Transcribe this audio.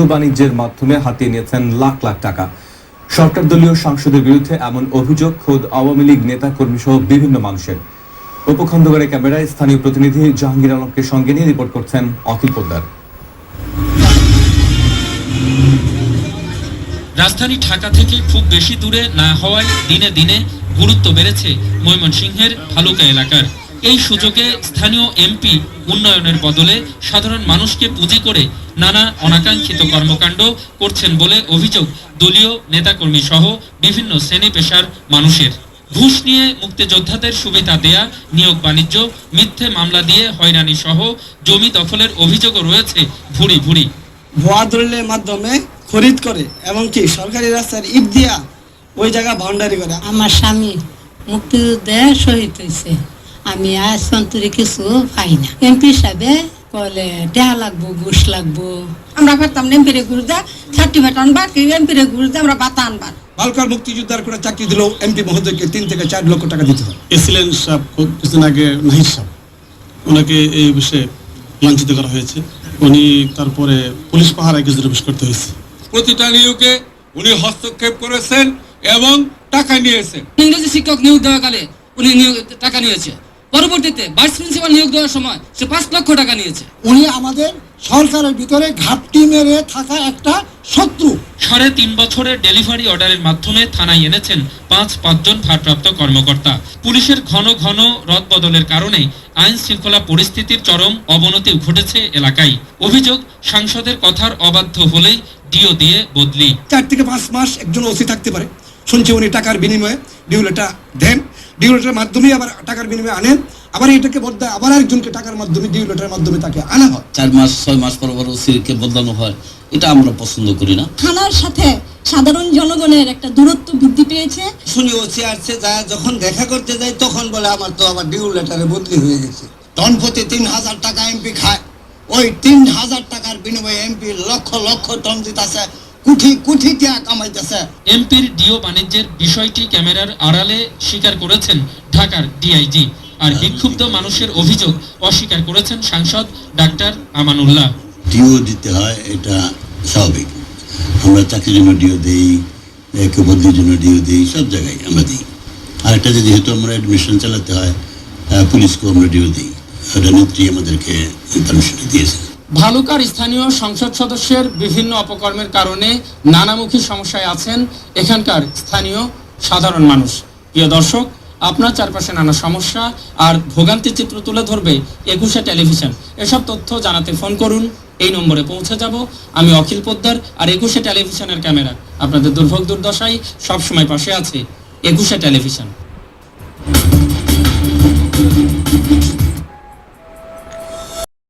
Deo বাণিজ্যের মাধ্যমে হাতিয়ে নিয়েছেন লাখ লাখ টাকা। সরকার দলীয় সাংসদের বিরুদ্ধে এমন অভিযোগ খোদ আওয়ামী লীগ নেতা কর্মী সহ বিভিন্ন মানুষের। উপখণ্ডগড়ের ক্যামেরায় স্থানীয় প্রতিনিধি জাহাঙ্গীর আলমকে সঙ্গে নিয়ে রিপোর্ট করছেন অখিল পোদ্দার। রাজধানী ঢাকা থেকে খুব বেশি দূরে না হওয়ায় দিনে দিনে গুরুত্ব বেড়েছে ময়মনসিংহের ভালুকা এলাকার। এই সুযোগে স্থানীয় এমপি উন্নয়নের বদলে সাধারণ মানুষকে পুঁজি করে নানা অনাকাঙ্ক্ষিত কর্মকাণ্ড করছেন বলে অভিযোগ দলীয় নেতাকর্মী সহ বিভিন্ন শ্রেণি পেশার মানুষের। ঘুষ নিয়ে মুক্তিযোদ্ধাদের সুবিধা দেয়া নিয়োগ বাণিজ্য মিথ্যে মামলা দিয়ে হয়রানি সহ জমি দখলের অভিযোগও রয়েছে ভুরি ভুরি ভুয়া দলিলের মাধ্যমে খরিদ করে এবং কি সরকারি রাস্তার ইট দিয়া ওই জায়গা বাউন্ডারি করে। আমার স্বামী মুক্তিযুদ্ধে শহীদ হয়েছে। আমি আজ সন্তরে কিছু পাই না। এমপি হিসাবে কলে টেহা লাগবো ঘুষ লাগবো। আমরা পারতাম না এমপিরে ঘুরে দেয় সার্টিফিকেট আনবার কি এমপিরে ঘুরে দিয়ে আমরা বাতা আনবার। বালকার মুক্তিযোদ্ধার করে চাকরি দিলেও এমপি মহোদয়কে তিন থেকে চার লক্ষ টাকা দিতে হয় এসিলেন সাহেব কিছুদিন আগে নাহিদ সাহেব। ওনাকে এই বিষয়ে লাঞ্ছিত করা হয়েছে। উনি তারপরে পুলিশ পাহারায় কিছু প্রবেশ করতে হয়েছে। প্রতিটা নিয়োগে উনি হস্তক্ষেপ করেছেন এবং টাকা নিয়েছেন। ইংরেজি শিক্ষক নিয়োগ দেওয়াকালে উনি টাকা নিয়েছে। পরবর্তীতে ভাইস প্রিন্সিপাল নিয়োগ দেওয়ার সময় সে পাঁচ লক্ষ টাকা নিয়েছে। উনি আমাদের সরকারের ভিতরে ঘাপটি মেরে থাকা একটা শত্রু। সাড়ে তিন বছরের ডেলিভারি অর্ডারের মাধ্যমে থানায় এনেছেন পাঁচ পাঁচজন ভারপ্রাপ্ত কর্মকর্তা। পুলিশের ঘন ঘন রদবদলের কারণে আইন শৃঙ্খলা পরিস্থিতির চরম অবনতি ঘটেছে এলাকায়। অভিযোগ সাংসদের কথার অবাধ্য হলেই ডিও দিয়ে বদলি। চার থেকে পাঁচ মাস একজন ওসি থাকতে পারে। শুনছি উনি টাকার বিনিময়ে ডিউলেটা দেন। ডিউলেটার মাধ্যমে আবার টাকার বিনিময়ে আনেন আবার এটাকে বদলে আবার একজনকে টাকার মাধ্যমে ডিউলেটার মাধ্যমে তাকে আনা হয়। চার মাস ছয় মাস পর পর ওসিকে বদলানো হয় এটা আমরা পছন্দ করি না। থানার সাথে সাধারণ জনগণের একটা দূরত্ব বৃদ্ধি পেয়েছে। শুনি ওসি আসছে যা যখন দেখা করতে যাই তখন বলে আমার তো আবার ডিউ লেটারে বদলি হয়ে গেছে। টনপতি তিন হাজার টাকা এমপি খায়। ওই তিন হাজার টাকার বিনিময়ে এমপি লক্ষ লক্ষ টন দিতেছে। কুঠি কুঠি টাকা কামাইতেছে। এমপির ডিও বাণিজ্যের বিষয়টি ক্যামেরার আড়ালে স্বীকার করেছেন ঢাকার ডিআইজি আর বিক্ষুব্ধ মানুষের অভিযোগ অস্বীকার করেছেন সাংসদ ডাক্তার আমানুল্লাহ। ডিও দিতে হয় এটা স্বাভাবিক। আমরা চাকরির জন্য ডিও দিই কেউ বদলির জন্য ডিও দিই সব জায়গায় আমরা দিই। আর একটা যে যেহেতু আমরা অ্যাডমিশন চালাতে হয় পুলিশকেও আমরা ডিও দিই। নেত্রী আমাদেরকে পারমিশন দিয়েছে। ভালুকার স্থানীয় সংসদ সদস্যের বিভিন্ন অপকর্মের কারণে নানামুখী সমস্যায় আছেন এখানকার স্থানীয় সাধারণ মানুষ। প্রিয় দর্শক, আপনার চারপাশে নানা সমস্যা আর ভোগান্তির চিত্র তুলে ধরবে একুশে টেলিভিশন। এসব তথ্য জানাতে ফোন করুন। এই নম্বরে পৌঁছে যাব আমি অখিল পোদ্দার আর একুশে টেলিভিশনের ক্যামেরা। আপনাদের দুর্ভোগ দুর্দশায় সবসময় পাশে আছে একুশে টেলিভিশন।